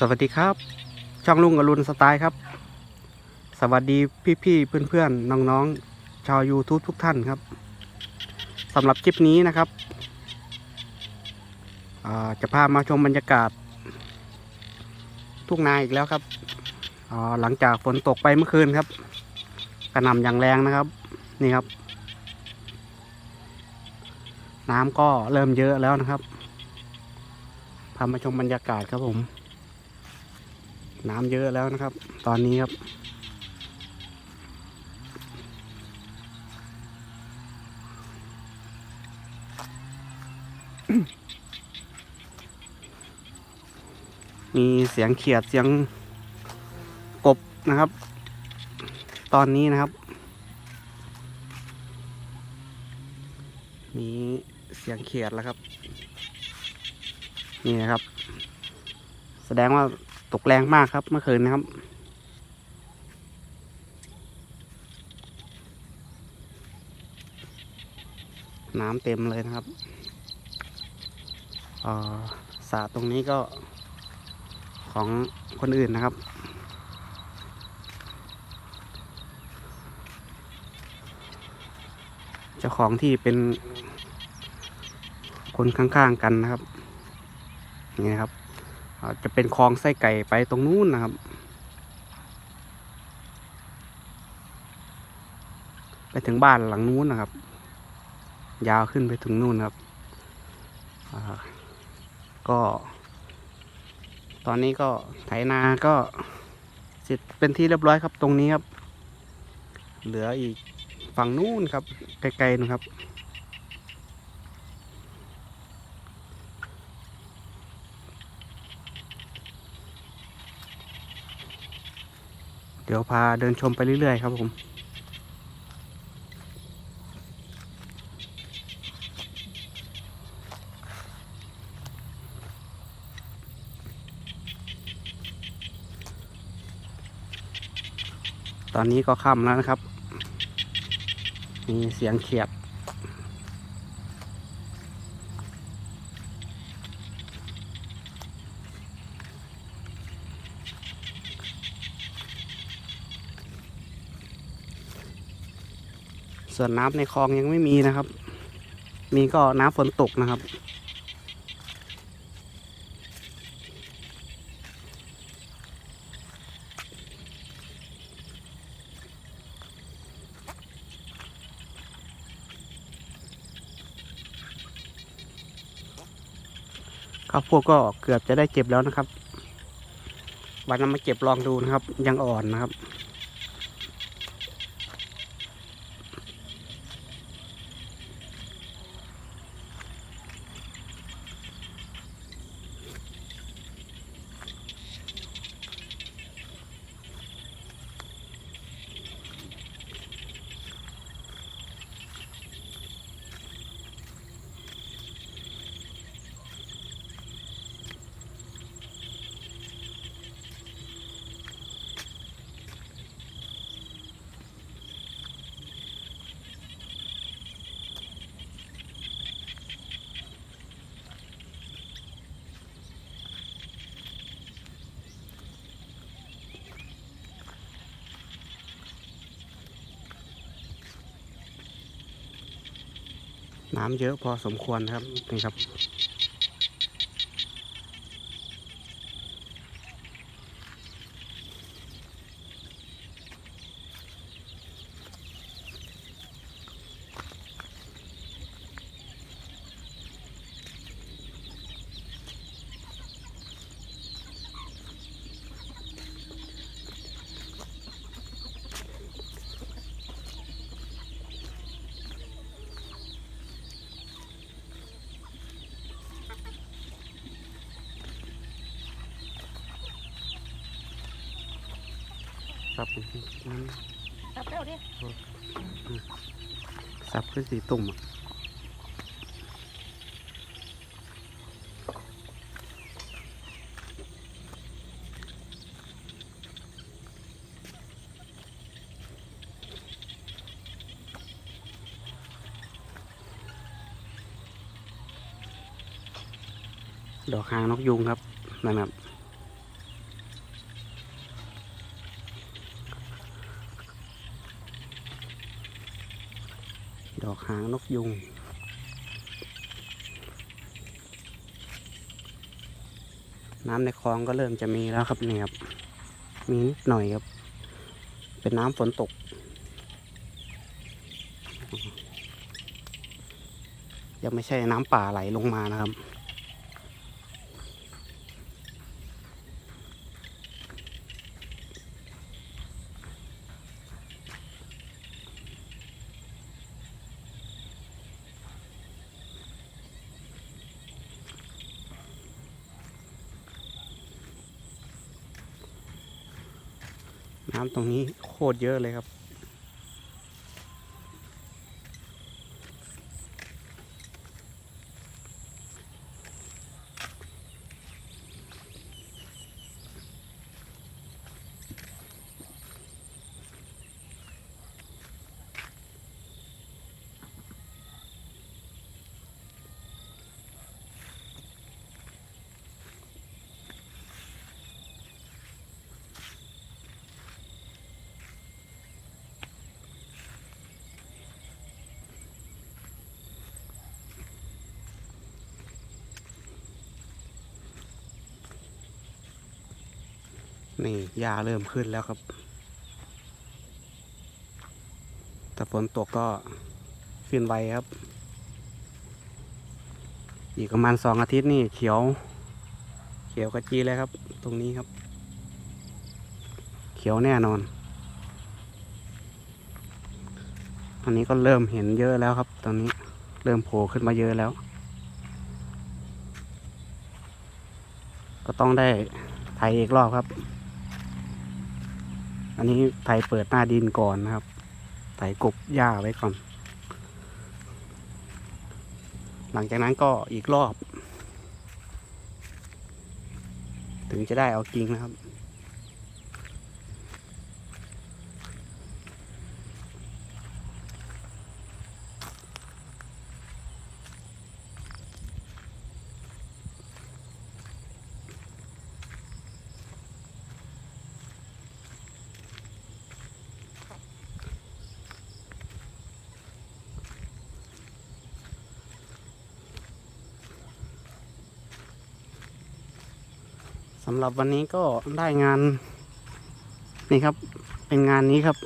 สวัสดีครับ ช่องลุงอรุณสไตล์ครับ สวัสดีพี่ๆเพื่อนๆน้องๆชาว YouTube ทุกท่านครับสำหรับคลิปนี้นะครับจะพามาชมบรรยากาศ ทุ่งนาอีกแล้วครับหลังจากฝนตกไปเมื่อคืนครับ กระหน่ำอย่างแรงนะครับ นี่ครับ น้ำก็เริ่มเยอะแล้วนะครับพามาชมบรรยากาศครับผม น้ำเยอะแล้วนะครับ ตอนนี้ครับ มีเสียงเขียดเสียงกบนะครับ ตอนนี้นะครับ มีเสียงเขียดแล้วครับ นี่นะครับ แสดงว่า ตกแรงมากครับเมื่อคืนนะครับ น้ำเต็มเลยนะครับอ่อสระตรงนี้ก็ของคนอื่นนะครับ เจ้าของที่เป็นคนข้างๆกันนะครับ นี่นะครับ จะเป็นคลองไส้ไก่ไปตรงนู้นนะครับ ไปถึงบ้านหลังนู้นนะครับ ยาวขึ้นไปถึงนู่นครับก็ ตอนนี้ก็ไถนาก็เสร็จเป็นที่เรียบร้อยครับตรงนี้ครับ เหลืออีกฝั่งนู้นครับไกลๆนะครับ ดี๋ยวพาเดินชมไปเรื่อยๆครับผม ตอนนี้ก็ค่ำแล้วนะครับ มีเสียงเขียด ส่วนน้ำในคลองยังไม่มีนะครับ มีก็น้ำฝนตกนะครับ ข้าวโพดก็เกือบจะได้เก็บแล้วนะครับ วันนั้นมาเก็บลองดูนะครับ ยังอ่อนนะครับ น้ำเยอะพอสมควรครับนี่ครับ ครับมันเอาเร็วดิสับขึ้นสีตุ่มอะดอกหางนกยุงครับนั่นครับ ดอก หางนกยุง น้ำในคลองก็เริ่มจะมีแล้วครับเนี่ยครับ มีนิดหน่อยครับ เป็นน้ำฝนตก ยังไม่ใช่น้ำป่าไหลลงมานะครับ น้ำตรงนี้โคตรเยอะเลยครับ นี่หญ้าเริ่มขึ้นแล้วครับแต่ฝนตกก็ขึ้นไวครับ อีกประมาณสองอาทิตย์นี่เขียว เขียวกระจีเลยครับ ตรงนี้ครับ เขียวแน่นอน อันนี้ก็เริ่มเห็นเยอะแล้วครับ ตอนนี้เริ่มโผล่ขึ้นมาเยอะแล้ว ก็ต้องได้ไถอีกรอบครับ อันนี้ไถเปิดหน้าดินก่อนนะครับ ไถกบหญ้าไว้ก่อน หลังจากนั้นก็อีกรอบ ถึงจะได้เอากิ่งนะครับ สำหรับวันนี้ก็ได้งานนี่ครับ เป็นงานนี้ครับ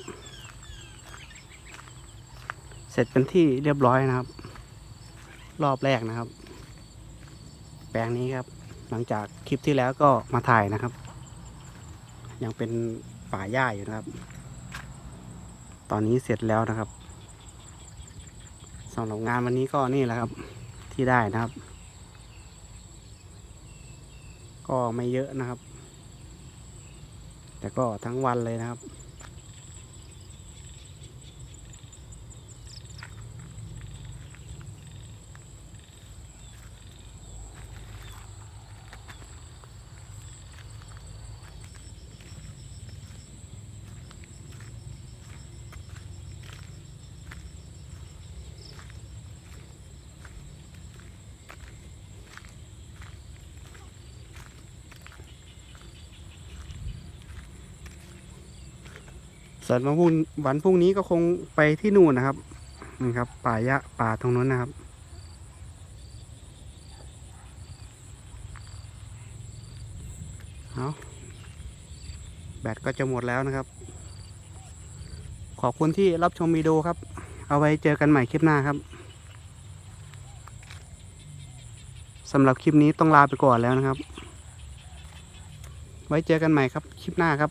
เสร็จเป็นที่เรียบร้อยนะครับ รอบแรกนะครับ แปลงนี้ครับ หลังจากคลิปที่แล้วก็มาถ่ายนะครับ ยังเป็นป่าหญ้าอยู่นะครับ ตอนนี้เสร็จแล้วนะครับสำหรับงานวันนี้ก็นี่แหละครับ ที่ได้นะครับ ก็ไม่เยอะนะครับ แต่ก็ทั้งวันเลยนะครับ ส่วนวันพรุ่งวันพรุ่งนี้ก็คงไปที่นู่นนะครับนี่ครับ ป่ายะป่าตรงนู้นนะครับ เอาแบตก็จะหมดแล้วนะครับ ขอบคุณที่รับชมวิดีโอครับ เอาไว้เจอกันใหม่คลิปหน้าครับสำหรับคลิปนี้ต้องลาไปก่อนแล้วนะครับ ไว้เจอกันใหม่ครับ คลิปหน้าครับ